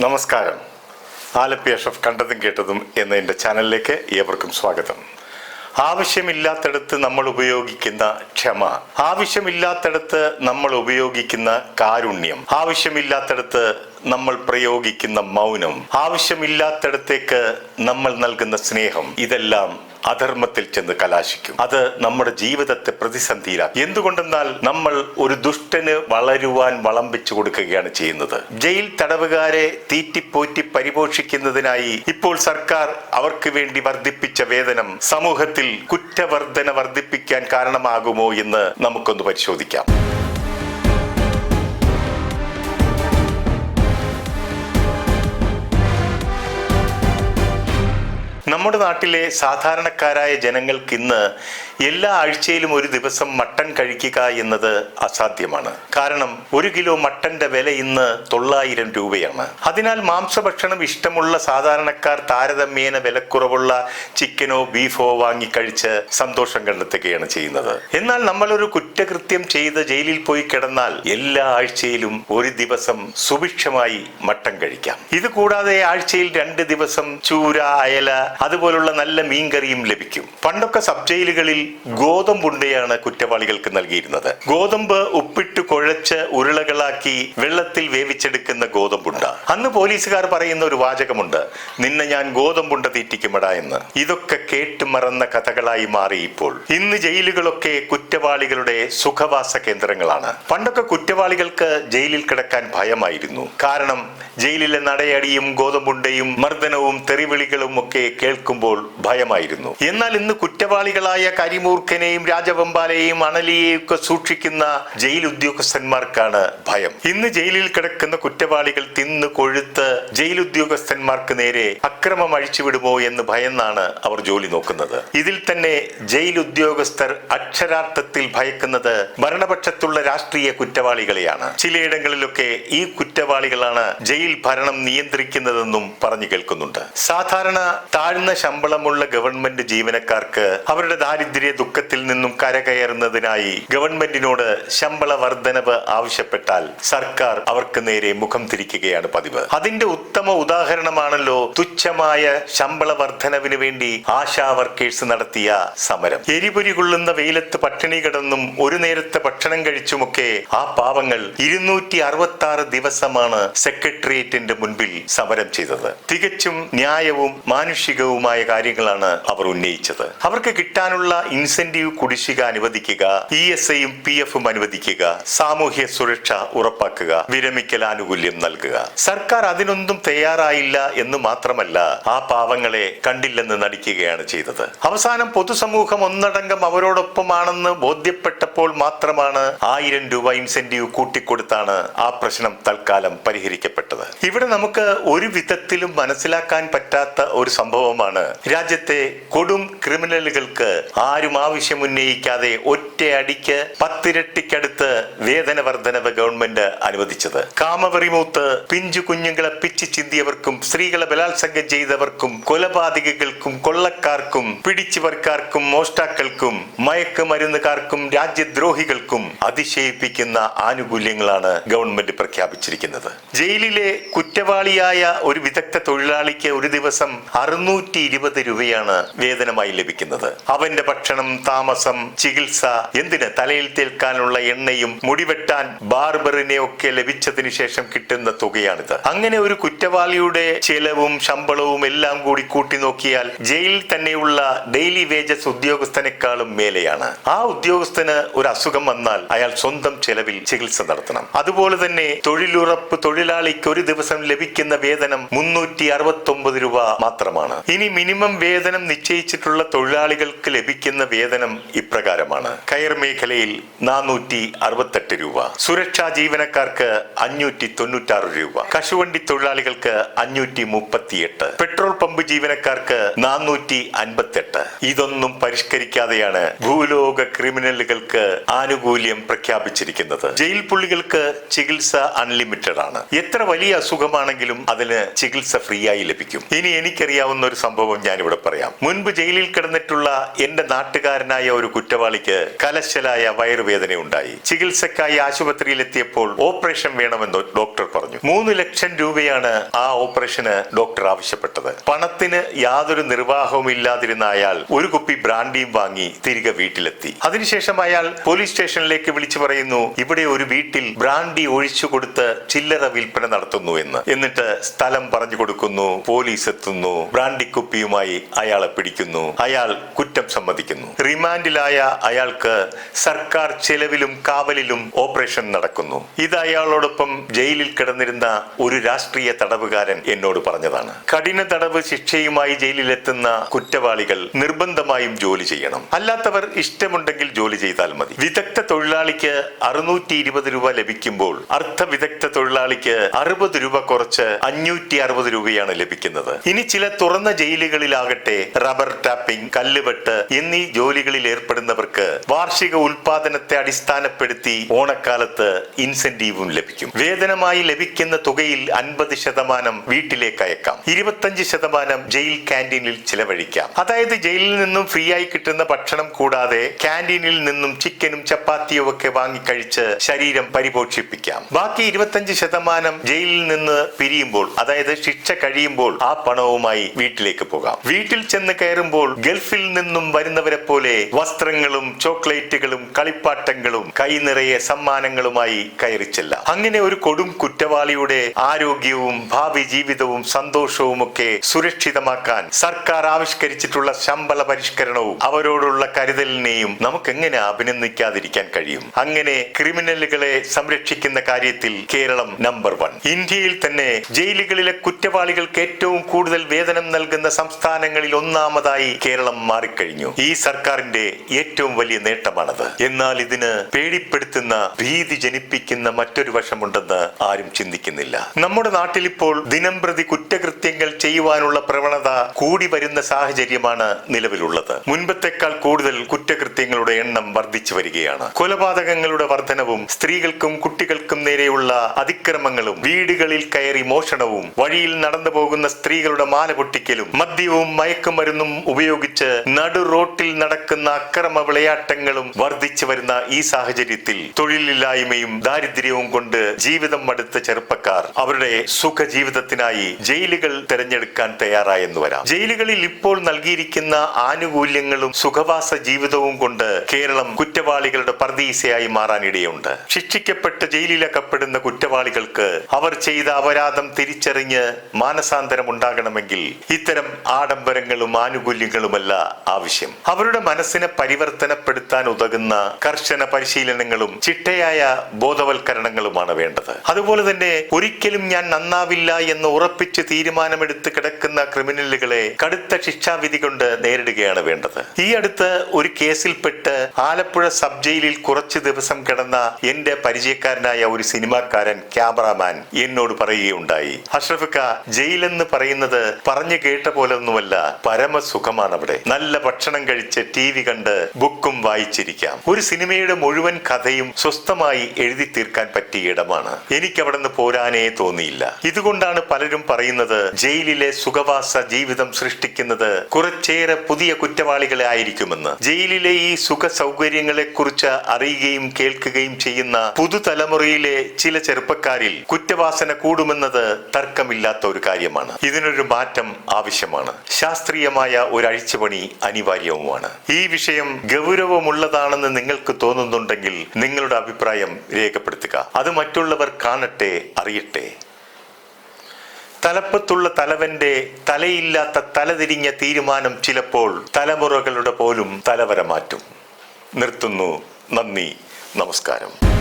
നമസ്കാരം. ആലപ്പി അഷഫ് കണ്ടതും കേട്ടതും എന്ന എന്റെ ചാനലിലേക്ക് ഏവർക്കും സ്വാഗതം. ആവശ്യമില്ലാത്തടത്ത് നമ്മൾ ഉപയോഗിക്കുന്ന ക്ഷമ ആവശ്യമില്ലാത്തടത്ത് നമ്മൾ ഉപയോഗിക്കുന്ന കാരുണ്യം ആവശ്യമില്ലാത്തടത്ത് നമ്മൾ പ്രയോഗിക്കുന്ന മൗനം. ആവശ്യമില്ലാത്തടത്തേക്ക് നമ്മൾ നൽകുന്ന സ്നേഹം ഇതെല്ലാം അധർമ്മത്തിൽ ചെന്ന് കലാശിക്കും. അത് നമ്മുടെ ജീവിതത്തെ പ്രതിസന്ധിയിലാക്കും. എന്തുകൊണ്ടെന്നാൽ നമ്മൾ ഒരു ദുഷ്ടന് വളരുവാൻ വളമ്പിച്ചു കൊടുക്കുകയാണ് ചെയ്യുന്നത്. ജയിൽ തടവുകാരെ തീറ്റിപ്പോറ്റി പരിപോഷിക്കുന്നതിനായി ഇപ്പോൾ സർക്കാർ അവർക്ക് വേണ്ടി വർദ്ധിപ്പിച്ച വേതനം സമൂഹത്തിൽ കുറ്റവർധന വർദ്ധിപ്പിക്കാൻ കാരണമാകുമോ എന്ന് നമുക്കൊന്ന് പരിശോധിക്കാം. നമ്മുടെ നാട്ടിലെ സാധാരണക്കാരായ ജനങ്ങൾക്ക് ഇന്ന് എല്ലാ ആഴ്ചയിലും ഒരു ദിവസം മട്ടൺ കഴിക്കുക എന്നത് അസാധ്യമാണ്. കാരണം ഒരു കിലോ മട്ടന്റെ വില ഇന്ന് തൊള്ളായിരം രൂപയാണ്. അതിനാൽ മാംസഭക്ഷണം ഇഷ്ടമുള്ള സാധാരണക്കാർ താരതമ്യേന വിലക്കുറവുള്ള ചിക്കനോ ബീഫോ വാങ്ങി കഴിച്ച് സന്തോഷം കണ്ടെത്തുകയാണ് ചെയ്യുന്നത്. എന്നാൽ നമ്മളൊരു കുറ്റകൃത്യം ചെയ്ത് ജയിലിൽ പോയി കിടന്നാൽ എല്ലാ ആഴ്ചയിലും ഒരു ദിവസം സുഭിക്ഷമായി മട്ടൻ കഴിക്കാം. ഇത് കൂടാതെ ആഴ്ചയിൽ രണ്ട് ദിവസം ചൂര അയല അതുപോലുള്ള നല്ല മീൻകറിയും ലഭിക്കും. പണ്ടൊക്കെ സബ് ജയിലുകളിൽ ഗോതമ്പുണ്ടയാണ് കുറ്റവാളികൾക്ക് നൽകിയിരുന്നത്. ഗോതമ്പ് ഉപ്പിട്ട് കുഴച്ച് ഉരുളകളാക്കി വെള്ളത്തിൽ വേവിച്ചെടുക്കുന്ന ഗോതമ്പുണ്ട അന്ന് പോലീസുകാർ പറയുന്ന ഒരു വാചകമുണ്ട്. നിന്നെ ഞാൻ ഗോതമ്പുണ്ട തീറ്റിക്കുമട എന്ന്. ഇതൊക്കെ കേട്ട് മറന്ന കഥകളായി മാറി ഇപ്പോൾ. ഇന്ന് ജയിലുകളൊക്കെ കുറ്റവാളികളുടെ സുഖവാസ കേന്ദ്രങ്ങളാണ്. പണ്ടൊക്കെ കുറ്റവാളികൾക്ക് ജയിലിൽ കിടക്കാൻ ഭയമായിരുന്നു. കാരണം ജയിലിലെ നടയടിയും ഗോതമ്പുണ്ടയും മർദ്ദനവും തെറിവിളികളും ഒക്കെ കേൾക്കുമ്പോൾ ഭയമായിരുന്നു. എന്നാൽ ഇന്ന് കുറ്റവാളികളായ കരിമൂർഖനെയും രാജവെമ്പാലയെയും അണലിയെയും ഒക്കെ സൂക്ഷിക്കുന്ന ജയിൽ ഉദ്യോഗസ്ഥന്മാർക്കാണ് ഭയം. ഇന്ന് ജയിലിൽ കിടക്കുന്ന കുറ്റവാളികൾ തിന്ന് കൊഴുത്ത് ജയിൽ ഉദ്യോഗസ്ഥന്മാർക്ക് നേരെ അക്രമം അഴിച്ചുവിടുമോ എന്ന് ഭയന്നാണ് അവർ ജോലി നോക്കുന്നത്. ഇതിൽ തന്നെ ജയിൽ ഉദ്യോഗസ്ഥർ അക്ഷരാർത്ഥത്തിൽ ഭയക്കുന്നത് ഭരണപക്ഷത്തുള്ള രാഷ്ട്രീയ കുറ്റവാളികളെയാണ്. ചിലയിടങ്ങളിലൊക്കെ ഈ കുറ്റവാളികളാണ് ജയിൽ ഭരണം നിയന്ത്രിക്കുന്നതെന്നും പറഞ്ഞു കേൾക്കുന്നുണ്ട്. സാധാരണ താഴ്ന്ന ശമ്പളമുള്ള ഗവൺമെന്റ് ജീവനക്കാർക്ക് അവരുടെ ദാരിദ്ര്യ ദുഃഖത്തിൽ നിന്നും കരകയറുന്നതിനായി ഗവൺമെന്റിനോട് ശമ്പള വർധനവ് ആവശ്യപ്പെട്ടാൽ സർക്കാർ അവർക്ക് നേരെ മുഖം തിരിക്കുകയാണ് പതിവ്. അതിന്റെ ഉത്തമ ഉദാഹരണമാണല്ലോ തുച്ഛമായ ശമ്പള വർധനവിന് വേണ്ടി ആശാ വർക്കേഴ്സ് നടത്തിയ സമരം. എരിപൊരി കൊള്ളുന്ന വെയിലത്ത് പട്ടിണി കിടന്നും ഒരു നേരത്തെ ഭക്ഷണം കഴിച്ചുമൊക്കെ ആ പാവങ്ങൾ ഇരുന്നൂറ്റി അറുപത്തി ആറ് ദിവസമാണ് സെക്രട്ടേറിയറ്റിന്റെ മുൻപിൽ സമരം ചെയ്തത്. തികച്ചും ന്യായവും മാനുഷികവുമായ കാര്യങ്ങളാണ് അവർ ഉന്നയിച്ചത്. അവർക്ക് കിട്ടാനുള്ള ഇൻസെന്റീവ് കുടിശ്ശിക അനുവദിക്കുക ഇ എസ് ഐയും പി എഫും അനുവദിക്കുക സാമൂഹ്യ സുരക്ഷ ഉറപ്പാക്കുക വിരമിക്കൽ ആനുകൂല്യം നൽകുക. സർക്കാർ അതിനൊന്നും തയ്യാറായില്ല എന്ന് മാത്രമല്ല ആ പാവങ്ങളെ കണ്ടില്ലെന്ന് നടിക്കുകയാണ് ചെയ്തത്. അവസാനം പൊതുസമൂഹം ഒന്നടങ്കം അവരോടൊപ്പമാണെന്ന് ബോധ്യപ്പെട്ടപ്പോൾ മാത്രമാണ് ആയിരം രൂപ ഇൻസെന്റീവ് കൂട്ടിക്കൊടുത്താണ് ആ പ്രശ്നം തൽക്കാലം പരിഹരിക്കപ്പെട്ടത്. ഇവിടെ നമുക്ക് ഒരു വിധത്തിലും മനസ്സിലാക്കാൻ പറ്റാത്ത ഒരു സംഭവമാണ് രാജ്യത്തെ കൊടും ക്രിമിനലുകൾക്ക് ആരും ആവശ്യം ഉന്നയിക്കാതെ ഒറ്റയടിക്ക് പത്തിരട്ടിക്കടുത്ത് വേതന വർധനവ് ഗവൺമെന്റ് അനുവദിച്ചത്. കാമവെറിമൂത്ത് പിഞ്ചു കുഞ്ഞുങ്ങളെ പിച്ച് ചിന്തിയവർക്കും സ്ത്രീകളെ ബലാത്സംഗം ചെയ്തവർക്കും കൊലപാതകൾക്കും കൊള്ളക്കാർക്കും പിടിച്ചുവർക്കാർക്കും മോഷ്ടാക്കൾക്കും മയക്കുമരുന്നുകാർക്കും രാജ്യദ്രോഹികൾക്കും അതിശയിപ്പിക്കുന്ന ആനുകൂല്യങ്ങളാണ് ഗവൺമെന്റ് പ്രഖ്യാപിച്ചിരിക്കുന്നത്. ജയിലിലെ കുറ്റവാളിയായ ഒരു വിദഗ്ധ തൊഴിലാളിക്ക് ഒരു ദിവസം അറുന്നൂറ്റി രൂപയാണ് വേതനമായി ലഭിക്കുന്നത്. അവന്റെ ഭക്ഷണം താമസം ചികിത്സ എന്തിന് തലയിൽ തേൽക്കാനുള്ള എണ്ണയും മുടിവെട്ടാൻ ബാർബറിനെ ഒക്കെ ലഭിച്ചതിന് ശേഷം കിട്ടുന്ന തുകയാണിത്. അങ്ങനെ ഒരു കുറ്റവാളിയുടെ ചെലവും ശമ്പളവും എല്ലാം കൂടി കൂട്ടി നോക്കിയാൽ ജയിലിൽ തന്നെയുള്ള ഡെയിലി വേജസ് ഉദ്യോഗസ്ഥനേക്കാളും മേലെയാണ്. ആ ഉദ്യോഗസ്ഥന് ഒരു അസുഖം വന്നാൽ അയാൾ സ്വന്തം ചെലവിൽ ചികിത്സ നടത്തണം. അതുപോലെ തന്നെ തൊഴിലുറപ്പ് തൊഴിലാളിക്ക് ഒരു ദിവസം ലഭിക്കുന്ന വേതനം മുന്നൂറ്റി അറുപത്തി രൂപ മാത്രമാണ്. ഇനി മിനിമം വേതനം നിശ്ചയിച്ചിട്ടുള്ള തൊഴിലാളികൾക്ക് ലഭിക്കുന്ന വേതനം ഇപ്രകാരമാണ്. കയർ മേഖലയിൽ നാനൂറ്റി അറുപത്തെട്ട് രൂപ. സുരക്ഷാ ജീവനക്കാർക്ക് അഞ്ഞൂറ്റി തൊണ്ണൂറ്റാറ് രൂപ. കശുവണ്ടി തൊഴിലാളികൾക്ക് അഞ്ഞൂറ്റി മുപ്പത്തിയെട്ട് പെട്രോൾ പമ്പ് ജീവനക്കാർക്ക് നാനൂറ്റി അൻപത്തെട്ട് ഇതൊന്നും പരിഷ്കരിക്കാതെയാണ് ഭൂലോക ക്രിമിനലുകൾക്ക് ആനുകൂല്യം പ്രഖ്യാപിച്ചിരിക്കുന്നത്. ജയിൽ പുള്ളികൾക്ക് ചികിത്സ അൺലിമിറ്റഡ് ആണ്. എത്ര വലിയ അസുഖമാണെങ്കിലും അതിന് ചികിത്സ ഫ്രീ ആയി ലഭിക്കും. ഇനി എനിക്കറിയാവുന്ന ഒരു സംഭവം ഞാനിവിടെ പറയാം. മുൻപ് ജയിലിൽ കിടന്നിട്ടുള്ള എന്റെ നാട്ടിൽ നാട്ടുകാരനായ ഒരു കുറ്റവാളിക്ക് കലശലായ വയറുവേദന ഉണ്ടായി. ചികിത്സക്കായി ആശുപത്രിയിലെത്തിയപ്പോൾ ഓപ്പറേഷൻ വേണമെന്ന് ഡോക്ടർ പറഞ്ഞു. മൂന്ന് ലക്ഷം രൂപയാണ് ആ ഓപ്പറേഷന് ഡോക്ടർ ആവശ്യപ്പെട്ടത്. പണത്തിന് യാതൊരു നിർവാഹവും ഇല്ലാതിരുന്ന അയാൾ ഒരു കുപ്പി ബ്രാൻഡിയും വാങ്ങി തിരികെ വീട്ടിലെത്തി. അതിനുശേഷം അയാൾ പോലീസ് സ്റ്റേഷനിലേക്ക് വിളിച്ചു പറയുന്നു ഇവിടെ ഒരു വീട്ടിൽ ബ്രാൻഡി ഒഴിച്ചു കൊടുത്ത് ചില്ലറ വിൽപ്പന നടത്തുന്നു എന്ന്. എന്നിട്ട് സ്ഥലം പറഞ്ഞു കൊടുക്കുന്നു പോലീസ് എത്തുന്നു ബ്രാൻഡി കുപ്പിയുമായി അയാളെ പിടിക്കുന്നു. അയാൾ കുറ്റം സമ്മതിക്കുന്നു. റിമാൻഡിലായ അയാൾക്ക് സർക്കാർ ചെലവിലും കാവലിലും ഓപ്പറേഷൻ നടക്കുന്നു. ഇത് അയാളോടൊപ്പം ജയിലിൽ കിടന്നിരുന്ന ഒരു രാഷ്ട്രീയ തടവുകാരൻ എന്നോട് പറഞ്ഞതാണ്. കഠിന തടവ് ശിക്ഷയുമായി ജയിലിലെത്തുന്ന കുറ്റവാളികൾ നിർബന്ധമായും ജോലി ചെയ്യണം. അല്ലാത്തവർ ഇഷ്ടമുണ്ടെങ്കിൽ ജോലി ചെയ്താൽ മതി. വിദഗ്ധ തൊഴിലാളിക്ക് അറുന്നൂറ്റി ഇരുപത് രൂപ ലഭിക്കുമ്പോൾ അർദ്ധ വിദഗ്ധ തൊഴിലാളിക്ക് അറുപത് രൂപ കുറച്ച് അഞ്ഞൂറ്റി അറുപത് രൂപയാണ് ലഭിക്കുന്നത്. ഇനി ചില തുറന്ന ജയിലുകളിലാകട്ടെ റബ്ബർ ടാപ്പിംഗ് കല്ലുവെട്ട് എന്നീ ജോലികളിൽ ഏർപ്പെടുന്നവർക്ക് വാർഷിക ഉൽപാദനത്തെ അടിസ്ഥാനപ്പെടുത്തി ഓണക്കാലത്ത് ഇൻസെന്റീവും ലഭിക്കും. വേതനമായി ലഭിക്കുന്ന തുകയിൽ അൻപത് ശതമാനം വീട്ടിലേക്ക് അയക്കാം. ഇരുപത്തഞ്ച് ശതമാനം ജയിൽ ക്യാന്റീനിൽ ചിലവഴിക്കാം. അതായത് ജയിലിൽ നിന്നും ഫ്രീ ആയി കിട്ടുന്ന ഭക്ഷണം കൂടാതെ ക്യാന്റീനിൽ നിന്നും ചിക്കനും ചപ്പാത്തിയും ഒക്കെ വാങ്ങിക്കഴിച്ച് ശരീരം പരിപോഷിപ്പിക്കാം. ബാക്കി ഇരുപത്തഞ്ച് ശതമാനം ജയിലിൽ നിന്ന് പിരിയുമ്പോൾ അതായത് ശിക്ഷ കഴിയുമ്പോൾ ആ പണവുമായി വീട്ടിലേക്ക് പോകാം. വീട്ടിൽ ചെന്ന് കയറുമ്പോൾ ഗൾഫിൽ നിന്നും വരുന്നവരെ പോലെ വസ്ത്രങ്ങളും ചോക്ലേറ്റുകളും കളിപ്പാട്ടങ്ങളും കൈ നിറയെ സമ്മാനങ്ങളുമായി കയറിച്ചില്ല അങ്ങനെ ഒരു കൊടും കുറ്റവാളിയുടെ ആരോഗ്യവും ഭാവി ജീവിതവും സന്തോഷവും ഒക്കെ സുരക്ഷിതമാക്കാൻ സർക്കാർ ആവിഷ്കരിച്ചിട്ടുള്ള ശമ്പള പരിഷ്കരണവും അവരോടുള്ള കരുതലിനെയും നമുക്ക് എങ്ങനെ അഭിനന്ദിക്കാതിരിക്കാൻ കഴിയും? അങ്ങനെ ക്രിമിനലുകളെ സംരക്ഷിക്കുന്ന കാര്യത്തിൽ കേരളം നമ്പർ വൺ. ഇന്ത്യയിൽ തന്നെ ജയിലുകളിലെ കുറ്റവാളികൾക്ക് ഏറ്റവും കൂടുതൽ വേതനം നൽകുന്ന സംസ്ഥാനങ്ങളിൽ ഒന്നാമതായി കേരളം മാറിക്കഴിഞ്ഞു. ഈ സർക്കാരിന്റെ ഏറ്റവും വലിയ നേട്ടമാണത്. എന്നാൽ ഇതിന് പേടിപ്പെടുത്തുന്ന ഭീതി ജനിപ്പിക്കുന്ന മറ്റൊരു വശമുണ്ടെന്ന് ആരും ചിന്തിക്കുന്നില്ല. നമ്മുടെ നാട്ടിൽ ഇപ്പോൾ ദിനം പ്രതി കുറ്റകൃത്യങ്ങൾ ചെയ്യുവാനുള്ള പ്രവണത കൂടി വരുന്ന സാഹചര്യമാണ് നിലവിലുള്ളത്. മുൻപത്തെക്കാൾ കൂടുതൽ കുറ്റകൃത്യങ്ങളുടെ എണ്ണം വർദ്ധിച്ചു വരികയാണ്. കൊലപാതകങ്ങളുടെ വർധനവും സ്ത്രീകൾക്കും കുട്ടികൾക്കും നേരെയുള്ള അതിക്രമങ്ങളും വീടുകളിൽ കയറി മോഷണവും വഴിയിൽ നടന്നു പോകുന്ന സ്ത്രീകളുടെ മാല പൊട്ടിക്കലും മദ്യവും മയക്കുമരുന്നും ഉപയോഗിച്ച് നടു റോട്ടിൽ നടക്കുന്ന അക്രമ വിളയാട്ടങ്ങളും വർദ്ധിച്ചു വരുന്ന ഈ സാഹചര്യത്തിൽ തൊഴിലില്ലായ്മയും ദാരിദ്ര്യവും കൊണ്ട് ജീവിതം മടുത്ത ചെറുപ്പക്കാർ അവരുടെ സുഖ ജീവിതത്തിനായി ജയിലുകൾ തിരഞ്ഞെടുക്കാൻ തയ്യാറായെന്ന് വരാം. ജയിലുകളിൽ ഇപ്പോൾ നൽകിയിരിക്കുന്ന ആനുകൂല്യങ്ങളും സുഖവാസ ജീവിതവും കൊണ്ട് കേരളം കുറ്റവാളികളുടെ പർദീസയായി മാറാനിടയുണ്ട്. ശിക്ഷിക്കപ്പെട്ട് ജയിലിലകപ്പെടുന്ന കുറ്റവാളികൾക്ക് അവർ ചെയ്ത അപരാധം തിരിച്ചറിഞ്ഞ് മാനസാന്തരം ഉണ്ടാകണമെങ്കിൽ ഇത്തരം ആഡംബരങ്ങളും ആനുകൂല്യങ്ങളുമല്ല ആവശ്യം. അവരുടെ മനസ്സിനെ പരിവർത്തനപ്പെടുത്താൻ ഉതകുന്ന കർശന പരിശീലനങ്ങളും ചിട്ടയായ ബോധവൽക്കരണങ്ങളുമാണ് വേണ്ടത്. അതുപോലെ തന്നെ ഒരിക്കലും ഞാൻ നന്നാവില്ല എന്ന് ഉറപ്പിച്ച് തീരുമാനമെടുത്ത് കിടക്കുന്ന ക്രിമിനലുകളെ കടുത്ത ശിക്ഷാവിധി കൊണ്ട് നേരിടുകയാണ് വേണ്ടത്. ഈ അടുത്ത് ഒരു കേസിൽപ്പെട്ട് ആലപ്പുഴ സബ് ജയിലിൽ കുറച്ച് ദിവസം കിടന്ന എന്റെ പരിചയക്കാരനായ ഒരു സിനിമാക്കാരൻ ക്യാമറാമാൻ എന്നോട് പറയുകയുണ്ടായി. അഷ്റഫിക്ക ജയിലെന്ന് പറയുന്നത് പറഞ്ഞു കേട്ട പോലൊന്നുമല്ല പരമസുഖമാണ് അവിടെ നല്ല ഭക്ഷണം കഴിച്ച് ടി വി കണ്ട് ബുക്കും വായിച്ചിരിക്കാം. ഒരു സിനിമയുടെ മുഴുവൻ കഥയും സ്വസ്ഥമായി എഴുതി തീർക്കാൻ പറ്റിയ ഇടമാണ്. എനിക്ക് അവിടെ നിന്ന് പോരാനേ തോന്നിയില്ല. ഇതുകൊണ്ടാണ് പലരും പറയുന്നത് ജയിലിലെ സുഖവാസ ജീവിതം സൃഷ്ടിക്കുന്നത് കുറച്ചേറെ പുതിയ കുറ്റവാളികളെ ആയിരിക്കുമെന്ന്. ജയിലിലെ ഈ സുഖ സൗകര്യങ്ങളെ കുറിച്ച് അറിയുകയും കേൾക്കുകയും ചെയ്യുന്ന പുതുതലമുറയിലെ ചില ചെറുപ്പക്കാരിൽ കുറ്റവാസന കൂടുമെന്നത് തർക്കമില്ലാത്ത ഒരു കാര്യമാണ്. ഇതിനൊരു മാറ്റം ആവശ്യമാണ്. ശാസ്ത്രീയമായ ഒരു അഴിച്ചുപണി അനിവാര്യവുമാണ്. ഈ വിഷയം ഗൗരവമുള്ളതാണെന്ന് നിങ്ങൾക്ക് തോന്നുന്നുണ്ടെങ്കിൽ നിങ്ങളുടെ അഭിപ്രായം രേഖപ്പെടുത്തുക. അത് മറ്റുള്ളവർ കാണട്ടെ അറിയട്ടെ. തലപ്പത്തുള്ള തലവന്റെ തലയില്ലാത്ത തലതിരിഞ്ഞ തീരുമാനം ചിലപ്പോൾ തലമുറകളുടെ പോലും തലവര മാറ്റും. നിർത്തുന്നു. നന്ദി. നമസ്കാരം.